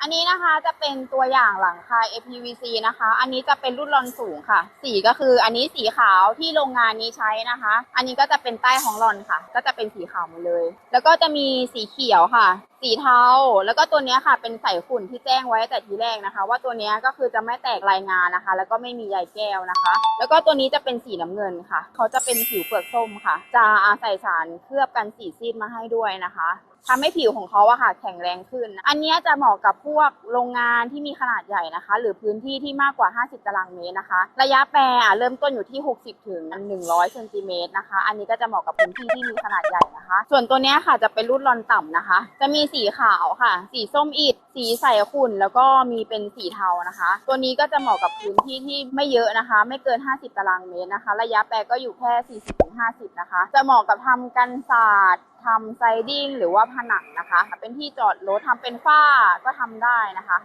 อันนี้นะคะจะเป็นตัวอย่างหลังคา APVC นะคะ อันนี้จะเป็นรุ่นรอนสูงค่ะ สีก็คืออันนี้สีขาวที่โรงงานนี้ใช้นะคะ อันนี้ก็จะเป็นใต้ของรอนค่ะ ก็จะเป็นสีขาวหมดเลย แล้วก็จะมีสีเขียวค่ะ สีเทา แล้วก็ตัวนี้ค่ะ เป็นใส่ฝุ่นที่แจ้งไว้แต่ทีแรกนะคะ ว่าตัวนี้ก็คือจะไม่แตกรายงานนะคะ แล้วก็ไม่มีใยแก้วนะคะ แล้วก็ตัวนี้จะเป็นสีน้ำเงินค่ะ เขาจะเป็นผิวเปลือกส้มค่ะ จะอาศัยสารเคลือบกันสีซีดมาให้ด้วยนะคะ ทำให้ผิวของเขาอะค่ะแข็งแรงขึ้น อันนี้จะเหมาะกับพวกโรงงานที่มีขนาดใหญ่นะคะ หรือพื้นที่ที่มากกว่า 50 ตารางเมตรนะคะ ระยะแปรอะเริ่มต้นอยู่ที่ 60 ถึง 100เซนติเมตรนะคะ อันนี้ก็จะเหมาะกับพื้นที่ที่มีขนาดใหญ่นะคะ ส่วนตัวนี้ค่ะจะเป็นรุ่นรอนต่ำนะคะ จะมีสีขาวค่ะ สีส้มอิฐสีใสขุ่นแล้วก็มีเป็นสีเทานะคะ ตัวนี้ก็จะเหมาะกับพื้นที่ที่ไม่เยอะนะคะ ไม่เกิน 50 ตารางเมตรนะคะ ระยะแปรก็อยู่แค่ 40-50 นะคะ จะเหมาะกับทำกันศาสตร์ ทำไซดิ้งหรือว่าผนังนะคะ เป็นที่จอดรถทำเป็นฝ้าก็ทำได้นะคะ